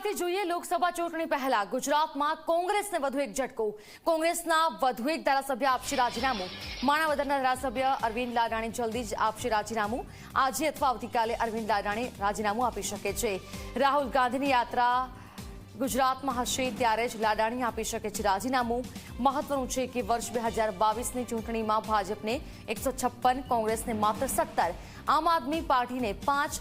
સમાચારથી જોઈએ લોકસભા ચૂંટણી પહેલા ગુજરાતમાં કોંગ્રેસને વધુ એક ઝટકો. કોંગ્રેસના વધુ એક ધારાસભ્ય આપશે રાજીનામું. માણાવદરના ધારાસભ્ય અરવિંદ લાડાણી જલ્દી જ આપશે રાજીનામું. આજે અથવા આવતીકાલે અરવિંદ લાડાણી રાજીનામું આપી શકે છે. રાહુલ ગાંધીની યાત્રા ગુજરાતમાં હશે ત્યારે જ લાડાણી આપી શકે છે રાજીનામું. મહત્વનું છે કે વર્ષ બે હજાર બાવીસની ચૂંટણીમાં ભાજપને એકસો છપ્પન, કોંગ્રેસને માત્ર સત્તર, આમ આદમી પાર્ટીને પાંચ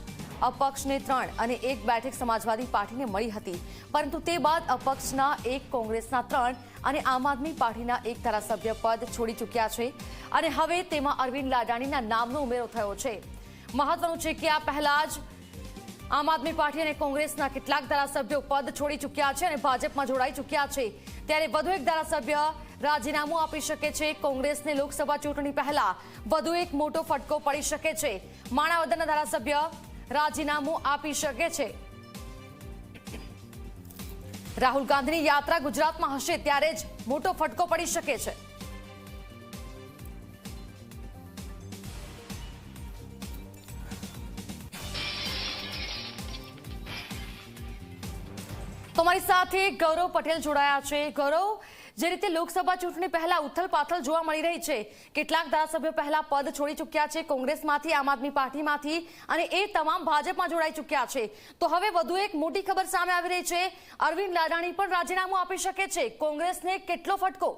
અપક્ષને ત્રણ અને એક બેઠક સમાજવાદી પાર્ટીને મળી હતી. પરંતુ તે બાદ અપક્ષના એક, કોંગ્રેસના ત્રણ અને આમ આદમી પાર્ટીના એક ધારાસભ્ય પદ છોડી ચૂક્યા છે. અને હવે તેમાં અરવિંદ લાડાણીના નામનો ઉમેરો થયો છે. મહત્વનું છે કે આ પહેલા જ આમ આદમી પાર્ટી અને કોંગ્રેસના કેટલાક ધારાસભ્યો પદ છોડી ચૂક્યા છે અને ભાજપમાં જોડાઈ ચૂક્યા છે. ત્યારે વધુ એક ધારાસભ્ય રાજીનામું આપી શકે છે. કોંગ્રેસને લોકસભા ચૂંટણી પહેલા વધુ એક મોટો ફટકો પડી શકે છે. માણાવદરના ધારાસભ્ય રાજીનામું આપી શકે છે. રાહુલ ગાંધીની યાત્રા ગુજરાતમાં હશે ત્યારે જ મોટો ફટકો પડી શકે છે. તમારી સાથે ગૌરવ પટેલ જોડાયા છે. ગૌરવ જે રીતે લોકસભા ચૂંટણી પહેલા ઉથલ પાથલ જોવા મળી રહી છે, કેટલાક ધારાસભ્યો પહેલા પદ છોડી ચૂક્યા છે, કોંગ્રેસમાંથી, આમ આદમી પાર્ટીમાંથી અને એ તમામ ભાજપમાં જોડાઈ ચૂક્યા છે. તો હવે વધુ એક મોટી ખબર સામે આવી રહી છે. અરવિંદ લાડાણી પણ રાજીનામું આપી શકે છે. કોંગ્રેસને કેટલો ફટકો?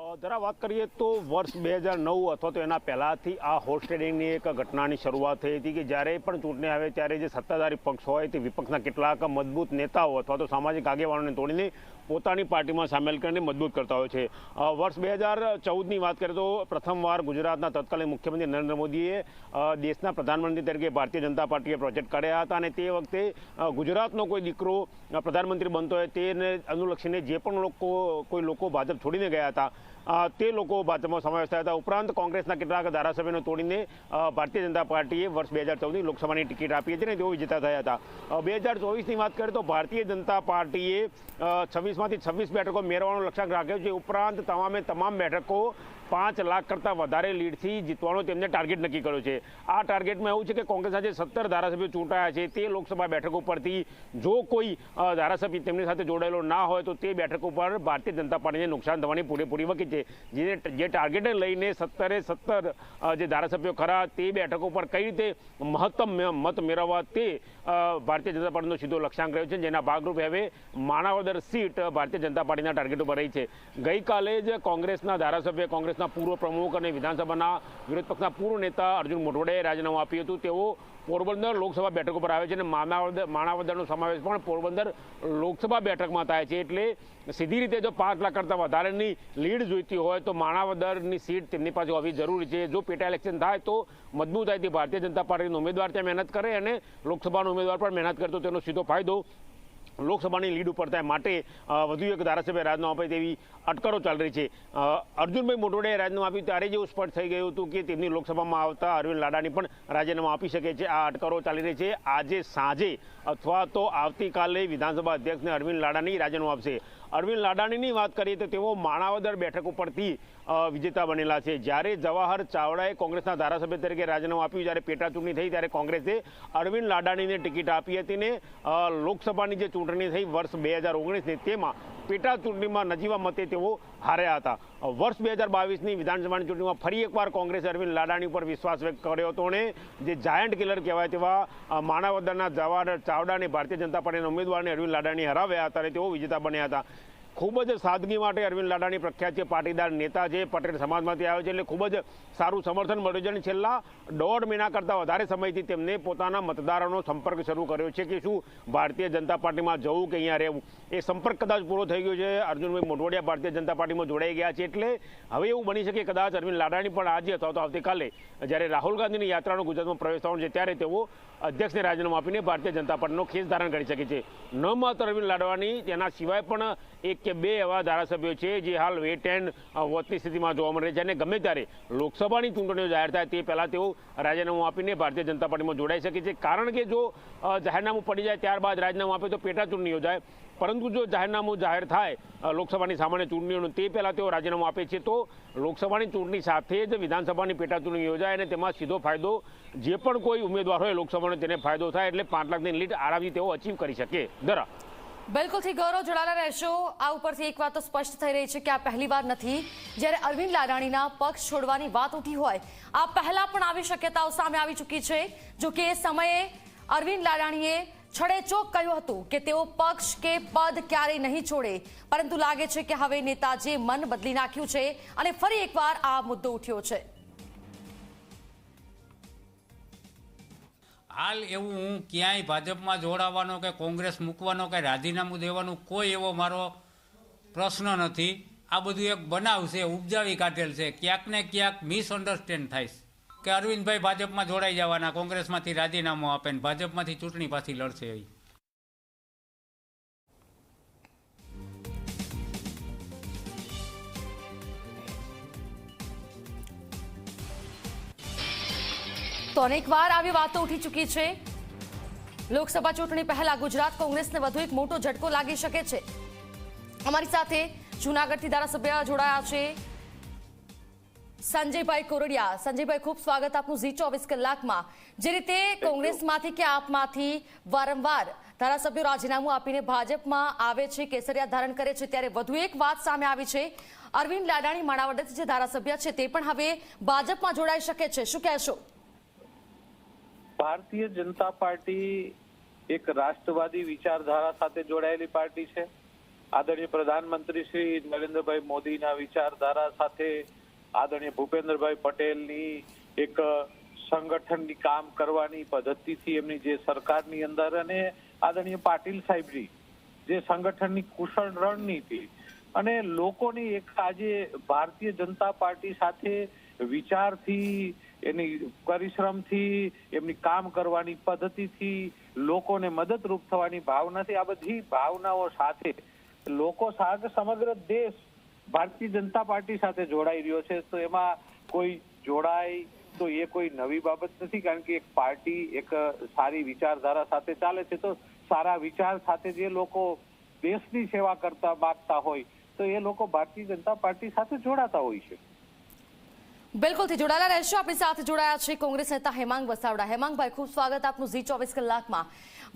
જરા વાત કરીએ તો વર્ષ બે હજાર નવ અથવા તો એના પહેલાંથી આ હોર્સ ટ્રેડિંગની એક ઘટનાની શરૂઆત થઈ હતી કે જ્યારે પણ ચૂંટણી આવે ત્યારે જે સત્તાધારી પક્ષ હોય તે વિપક્ષના કેટલાક મજબૂત નેતાઓ અથવા તો સામાજિક આગેવાનોને તોડીને પોતાની પાર્ટીમાં સામેલ કરીને મજબૂત કરતા હોય છે. વર્ષ બે હજાર ચૌદની વાત કરીએ તો પ્રથમવાર ગુજરાતના તત્કાલીન મુખ્યમંત્રી નરેન્દ્ર મોદીએ દેશના પ્રધાનમંત્રી તરીકે ભારતીય જનતા પાર્ટીએ પ્રોજેક્ટ કર્યા હતા અને તે વખતે ગુજરાતનો કોઈ દીકરો પ્રધાનમંત્રી બનતો હોય તેને અનુલક્ષીને જે પણ લોકો, કોઈ લોકો ભાજપ છોડીને ગયા હતા તે લોકો ભાજપમાં સમાવેશ થયા હતા. ઉપરાંત કોંગ્રેસના કેટલાક ધારાસભ્યોને તોડીને ભારતીય જનતા પાર્ટીએ વર્ષ બે હજાર ચૌદની લોકસભાની ટિકિટ આપી હતી અને તેઓ વિજેતા થયા હતા. બે હજાર ચોવીસની વાત કરીએ તો ભારતીય જનતા પાર્ટીએ છવ્વીસમાંથી છવ્વીસ બેઠકો મેળવવાનો લક્ષ્યાંક રાખ્યો છે. ઉપરાંત તમામે તમામ બેઠકો પાંચ લાખ કરતાં વધારે લીડથી જીતવાનો તેમને ટાર્ગેટ નક્કી કર્યો છે. આ ટાર્ગેટમાં એવું છે કે કોંગ્રેસ આજે સત્તર ધારાસભ્યો ચૂંટાયા છે. તે લોકસભા બેઠક ઉપરથી જો કોઈ ધારાસભ્ય તેમની સાથે જોડાયેલો ના હોય તો તે બેઠક ઉપર ભારતીય જનતા પાર્ટીને નુકસાન થવાની પૂરેપૂરી વકી છે. જે જે ટાર્ગેટને લઈને સત્તરે સત્તર જે ધારાસભ્યો ખરા તે બેઠક ઉપર કઈ રીતે મહત્તમ મત મેળવવા તે ભારતીય જનતા પાર્ટીનો સીધો લક્ષ્યાંક રહ્યો છે. જેના ભાગરૂપે હવે માણાવદર સીટ ભારતીય જનતા પાર્ટીના ટાર્ગેટ ઉપર રહી છે. ગઈકાલે જ કોંગ્રેસના ધારાસભ્ય કોંગ્રેસના પૂર્વ પ્રમુખ અને વિધાનસભાના વિરોધ પક્ષના પૂર્વ નેતા અર્જુન મોઢવાડિયાએ રાજીનામું આપ્યું હતું. તેઓ પોરબંદર લોકસભા બેઠક ઉપર આવે છે અને માણાવદર માણાવદરનો સમાવેશ પણ પોરબંદર લોકસભા બેઠકમાં થાય છે. એટલે સીધી રીતે જો પાંચ લાખ કરતાં વધારેની લીડ જોઈતી હોય તો માણાવદરની સીટ તેમની પાસે હોવી જરૂરી છે. જો પેટા ઇલેક્શન થાય તો મજબૂતાઈથી ભારતીય જનતા પાર્ટીનો ઉમેદવાર ત્યાં મહેનત કરે અને લોકસભાનો ઉમેદવાર પણ મહેનત કરે તો તેનો સીધો ફાયદો લોકસભાની લીડ ઉપર થાય. માટે વધુ એક ધારાસભ્ય રાજીનામું આપે તેવી અટકળો ચાલી રહી છે. અર્જુનભાઈ મોટોડિયાએ રાજીનામું આપ્યું ત્યારે જ એવું સ્પષ્ટ થઈ ગયું હતું કે તેમની લોકસભામાં આવતા અરવિંદ લાડાની પણ રાજીનામું આપી શકે છે. આ અટકળો ચાલી રહી છે. આજે સાંજે અથવા તો આવતીકાલે વિધાનસભા અધ્યક્ષને અરવિંદ લાડાની રાજીનામું આપશે. અરવિંદ લાડાણીની વાત કરીએ તો તેઓ માણાવદર બેઠક ઉપરથી વિજેતા બનેલા છે. જ્યારે જવાહર ચાવડાએ કોંગ્રેસના ધારાસભ્ય તરીકે રાજીનામું આપ્યું, જ્યારે પેટા ચૂંટણી થઈ, ત્યારે કોંગ્રેસે અરવિંદ લાડાણીને ટિકિટ આપી હતી ને લોકસભાની જે ચૂંટણી થઈ વર્ષ બે હજાર ઓગણીસની, તેમાં પેટા ચૂંટણીમાં નજીવા મતે તેઓ હાર્યા હતા. વર્ષ બે હજાર બાવીસની વિધાનસભાની ચૂંટણીમાં ફરી એકવાર કોંગ્રેસે અરવિંદ લાડાણી ઉપર વિશ્વાસ વ્યક્ત કર્યો હતો અને જે જાયન્ટ કિલર કહેવાય તેવા માણાવદરના જવાહર ચાવડા અને ભારતીય જનતા પાર્ટીના ઉમેદવારને અરવિંદ લાડાણી હરાવ્યા હતા અને તેઓ વિજેતા બન્યા હતા. ખૂબ જ સાદગી માટે અરવિંદ લાડાની પ્રખ્યાત છે પાટીદાર નેતા છે. પટેલ સમાજમાંથી આવે છે એટલે ખૂબ જ સારું સમર્થન મળ્યું છે અને છેલ્લા દોઢ મહિના કરતાં વધારે સમયથી તેમને પોતાના મતદારોનો સંપર્ક શરૂ કર્યો છે કે શું ભારતીય જનતા પાર્ટીમાં જવું કે અહીંયા રહેવું? એ સંપર્ક કદાચ પૂરો થઈ ગયો છે. અર્જુનભાઈ મોઢવાડિયા ભારતીય જનતા પાર્ટીમાં જોડાઈ ગયા છે એટલે હવે એવું બની શકે કદાચ અરવિંદ લાડાણી પણ આજે અથવા તો આવતીકાલે જ્યારે રાહુલ ગાંધીની યાત્રાનો ગુજરાતમાં પ્રવેશ થવાનો છે ત્યારે તેઓ અધ્યક્ષને રાજીનામું આપીને ભારતીય જનતા પાર્ટીનો ખેસ ધારણ કરી શકે છે. ન માત્ર અરવિંદ લાડવાની, તેના સિવાય પણ એક કે બે એવા ધારાસભ્યો છે જે હાલ વેટ એન્ડ વોચની સ્થિતિમાં જોવા મળે છે અને ગમે ત્યારે લોકસભાની ચૂંટણીઓ જાહેર થાય તે પહેલાં તેઓ રાજીનામું આપીને ભારતીય જનતા પાર્ટીમાં જોડાઈ શકે છે. કારણ કે જો જાહેરનામું પડી જાય ત્યારબાદ રાજીનામું આપે તો પેટા ચૂંટણી યોજાય પરંતુ જો જાહેરનામું જાહેર થાય લોકસભાની સામાન્ય ચૂંટણીઓનું તે પહેલાં તેઓ રાજીનામું આપે છે, તો લોકસભાની ચૂંટણી સાથે જ વિધાનસભાની પેટાચૂંટણી યોજાય અને તેમાં સીધો ફાયદો, જે પણ કોઈ ઉમેદવાર હોય લોકસભાનો તેને ફાયદો થાય એટલે પાંચ લાખની લીટ આરામથી તેઓ અચીવ કરી શકે. દરા. બિલકુલથી ગૌરવ જોડાયેલા રહેશો. આ ઉપરથી એક વાત તો સ્પષ્ટ થઈ રહી છે કે આ પહેલી વાર નથી. જ્યારે અરવિંદ લાડાણીના પક્ષ છોડવાની વાત ઉઠી હોય, આ પહેલા પણ આવી શક્યતાઓ સામે આવી ચૂકી છે. જો કે એ સમયે અરવિંદ લાડાણીએ છડેચોક કહ્યું હતું કે તેઓ પક્ષ કે પદ ક્યારેય નહીં છોડે. પરંતુ લાગે છે કે હવે નેતાજીએ મન બદલી નાખ્યું છે અને ફરી એકવાર આ મુદ્દો ઉઠ્યો છે. હાલ એવું હું ક્યાંય ભાજપમાં જોડાવાનો કે કોંગ્રેસ મૂકવાનો કે રાજીનામું દેવાનું કોઈ એવો મારો પ્રશ્ન નથી. આ બધું એક બનાવ છે, ઉપજાવી કાઢેલ છે. ક્યાંક ને ક્યાંક મિસઅન્ડરસ્ટેન્ડ થાય કે અરવિંદભાઈ ભાજપમાં જોડાઈ જવાના, કોંગ્રેસમાંથી રાજીનામું આપે ને ભાજપમાંથી ચૂંટણી પાછી લડશે એ તો અનેકવાર આવી વાતો ઉઠી ચૂકી છે. લોકસભા ચૂંટણી પહેલા ગુજરાત કોંગ્રેસને વધુ એક મોટો ઝટકો લાગી શકે છે. અમારી સાથે જૂનાગઢથી ધારાસભ્ય જોડાયા છે. સંજયભાઈ કોરડિયા. સંજયભાઈ ખૂબ સ્વાગત આપનું ઝી ચોવીસ કલાકમાં. જે રીતે કોંગ્રેસમાંથી કે આપમાંથી વારંવાર ધારાસભ્યો રાજીનામું આપીને ભાજપમાં આવે છે કેસરિયા ધારણ કરે છે ત્યારે વધુ એક વાત સામે આવી છે. અરવિંદ લાડાણી માણાવદરથી જે ધારાસભ્ય છે તે પણ હવે ભાજપમાં જોડાઈ શકે છે. શું કહેશો? ભારતીય જનતા પાર્ટી એક રાષ્ટ્રવાદી વિચારધારા સાથે જોડાયેલી પાર્ટી છે. આદરણીય પ્રધાનમંત્રી શ્રી નરેન્દ્રભાઈ મોદીના વિચારધારા સાથે આદરણીય ભૂપેન્દ્રભાઈ પટેલની એક સંગઠનની કામ કરવાની પદ્ધતિથી એમની જે સરકારની અંદર અને આદરણીય પાટીલ સાહેબની જે સંગઠનની કુશળ રણનીતિ અને લોકોની એક આજે ભારતીય જનતા પાર્ટી સાથે વિચારથી એની પરિશ્રમથી, એમની કામ કરવાની પદ્ધતિથી લોકોને મદદરૂપ થવાની ભાવનાથી આ બધી ભાવનાઓ સાથે લોકો સાથે સમગ્ર દેશ ભારતીય જનતા પાર્ટી સાથે જોડાઈ રહ્યો છે. તો એમાં કોઈ જોડાય તો એ કોઈ નવી બાબત નથી, કારણ કે એક પાર્ટી એક સારી વિચારધારા સાથે ચાલે છે. તો સારા વિચાર સાથે જે લોકો દેશની સેવા કરતા, માંગતા હોય, તો એ લોકો ભારતીય જનતા પાર્ટી સાથે જોડાતા હોય છે. બિલકુલથી જોડાયેલા રહેશો. આપણી સાથે જોડાયા છે કોંગ્રેસ નેતા હેમાંગ વસાવડા. હેમાંગભાઈ, ખૂબ સ્વાગત આપનું ઝી ચોવીસ કલાકમાં.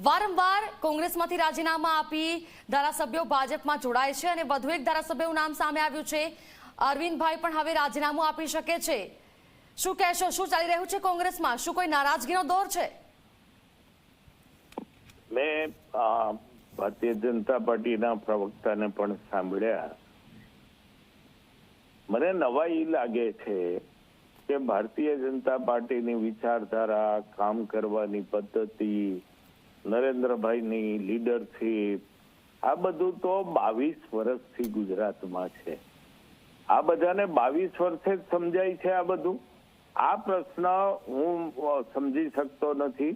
વારંવાર કોંગ્રેસમાંથી રાજીનામા આપી ધારાસભ્યો ભાજપમાં જોડાય છે અને વધુ એક ધારાસભ્યનું નામ સામે આવ્યું છે. અરવિંદભાઈ પણ હવે રાજીનામું આપી શકે છે. શું કહેશો? શું ચાલી રહ્યું છે કોંગ્રેસમાં? શું કોઈ નારાજગીનો દોર છે? મેં ભારતીય જનતા પાર્ટીના પ્રવક્તાને પણ સાંભળ્યા. મને નવાઈ લાગે છે કે ભારતીય જનતા પાર્ટીની વિચારધારા, કામ કરવાની પદ્ધતિ, નરેન્દ્રભાઈની લીડરશીપ, આ બધું તો બાવીસ વર્ષથી ગુજરાતમાં છે. આ બધાને બાવીસ વર્ષે જ સમજાય છે આ બધું? આ પ્રશ્ન હું સમજી શકતો નથી.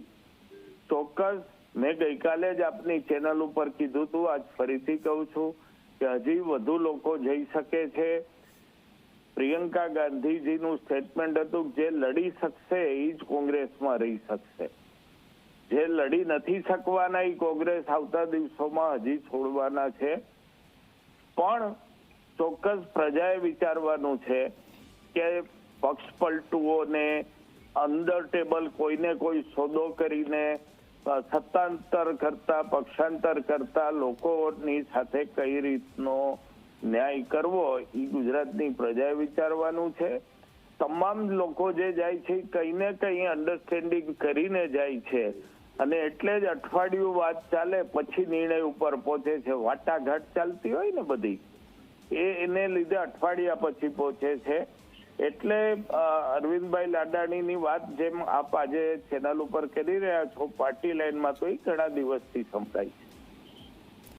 ચોક્કસ મેં ગઈકાલે જ આપની ચેનલ ઉપર કીધું હતું આજ ફરીથી કહું છું કે હજી વધુ લોકો જઈ શકે છે. પ્રિયંકા ગાંધીજીનું સ્ટેટમેન્ટ હતું જે લડી શકશે એ જ કોંગ્રેસમાં રહી શકશે. જે લડી નથી શકવાના એ કોંગ્રેસ આવતા દિવસોમાં હજી છોડવાના છે. પણ ચોક્કસ પ્રજાએ વિચારવાનું છે કે પક્ષ પલટુઓને અંદર ટેબલ કોઈને કોઈ સોદો કરીને સત્તાંતર કરતા, પક્ષાંતર કરતા લોકોની સાથે કઈ રીતનો ન્યાય કરવો એ ગુજરાતની પ્રજાએ વિચારવાનું છે. તમામ લોકો જે જાય છે કંઈ ને કંઈ અન્ડરસ્ટેન્ડિંગ કરીને જાય છે. અને એટલે જ અઠવાડિયું વાત ચાલે, પછી નિર્ણય ઉપર પહોંચે છે. વાટાઘાટ ચાલતી હોય ને બધી, એ એને લીધે અઠવાડિયા પછી પહોંચે છે. એટલે અરવિંદભાઈ લાડાણીની વાત જેમ આપ આજે ચેનલ ઉપર કરી રહ્યા છો પાર્ટી લાઈનમાં તો એ ઘણા દિવસથી સંભળાય